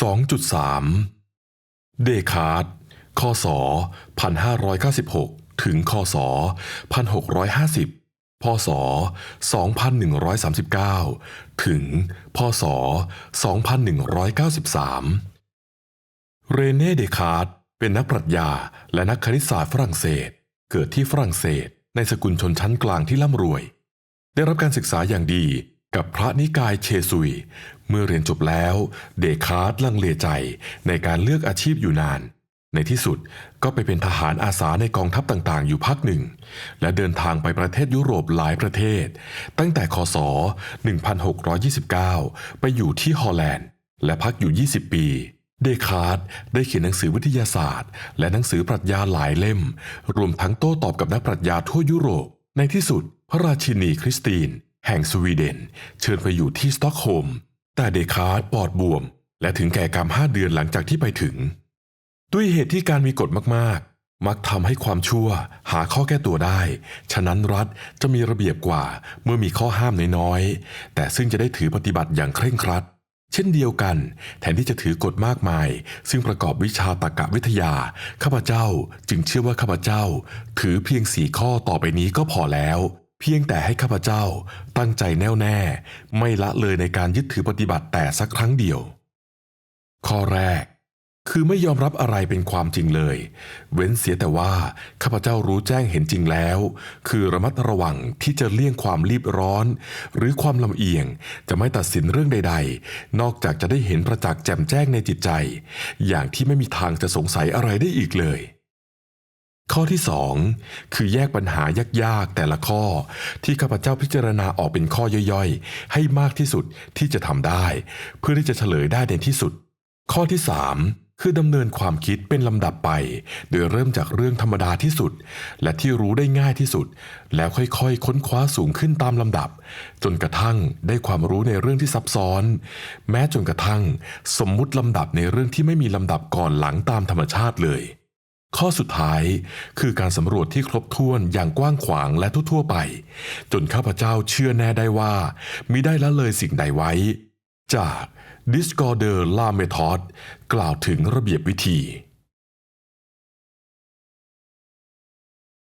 2.3 เดคาร์ตคศ1596 ถึงคศ1650 พศ 2139 ถึง พศ 2193 เรเน่เดคาร์ตเป็นนักปรัชญาและนักคณิตศาสตร์ฝรั่งเศส เกิดที่ฝรั่งเศสในสกุลชนชั้นกลางที่ร่ำรวย ได้รับการศึกษาอย่างดี กับพระนิกายเชซุย เมื่อเรียนจบแล้ว เดคาร์ตลังเลใจในการเลือกอาชีพอยู่นาน ในที่สุดก็ไปเป็นทหารอาสาในกองทัพต่างๆ อยู่พักหนึ่ง และเดินทางไปประเทศยุโรปหลายประเทศ ตั้งแต่คศ 1629 ไปอยู่ที่ฮอลแลนด์ และพักอยู่ 20 ปีเดคาร์ตได้เขียนหนังสือวิทยาศาสตร์ และหนังสือปรัชญาหลายเล่ม รวมทั้งโต้ตอบกับนักปรัชญาทั่วยุโรป ในที่สุด พระราชินีคริสติน แห่งสวีเดน เชิญไปอยู่ที่สต็อกโฮล์มแต่เดคาร์ตปอดบวม และถึงแก่กรรมห้าเดือนหลังจากที่ไปถึง ด้วยเหตุที่การมีกฎมากๆ มักทำให้ความชั่วหาข้อแก้ตัวได้ ฉะนั้นรัฐจะมีระเบียบกว่าเมื่อมีข้อห้ามน้อยๆ แต่ซึ่งจะได้ถือปฏิบัติอย่างเคร่งครัด เช่นเดียวกัน แทนที่จะถือกฎมากมาย ซึ่งประกอบวิชาตรรกวิทยา ข้าพเจ้าจึงเชื่อว่าข้าพเจ้า ถือเพียงสี่ข้อต่อไปนี้ก็พอแล้ว เพียงแต่ให้ข้าพเจ้าตั้งใจแน่วแน่ ไม่ละเลยในการยึดถือปฏิบัติแต่สักครั้งเดียว ข้อแรก คือไม่ยอมรับอะไรเป็นความจริงเลย เว้นเสียแต่ว่าข้าพเจ้ารู้แจ้งเห็นจริงแล้ว คือระมัดระวังที่จะเลี่ยงความรีบร้อน หรือความลำเอียงจะไม่ตัดสินเรื่องใด ๆ นอกจากจะได้เห็นประจักษ์แจ่มแจ้งในจิตใจ อย่างที่ไม่มีทางจะสงสัยอะไรได้อีกเลย ข้อที่สองคือแยกปัญหายากๆ แต่ละข้อ ที่ข้าพเจ้าพิจารณาออกเป็นข้อย่อยๆ ให้มากที่สุดที่จะทำได้ เพื่อที่จะเฉลยได้ในที่สุด ข้อที่ 3 คือดำเนินความคิดเป็นลำดับไป โดยเริ่มจากเรื่องธรรมดาที่สุด และที่รู้ได้ง่ายที่สุด แล้วค่อยๆ ค้นคว้าสูงขึ้นตามลำดับ จนกระทั่งได้ความรู้ในเรื่องที่ซับซ้อน แม้จนกระทั่ง สมมุติลำดับในเรื่องที่ไม่มีลำดับก่อนหลังตามธรรมชาติเลย ข้อสุดท้ายคือการสำรวจที่ครบถ้วนอย่างกว้างขวางและทั่วๆไป จนข้าพเจ้าเชื่อแน่ได้ว่ามิได้ละเลยสิ่งใดไว้ จากดิสกอร์เดอร์ลาเมทอดกล่าวถึงระเบียบวิธี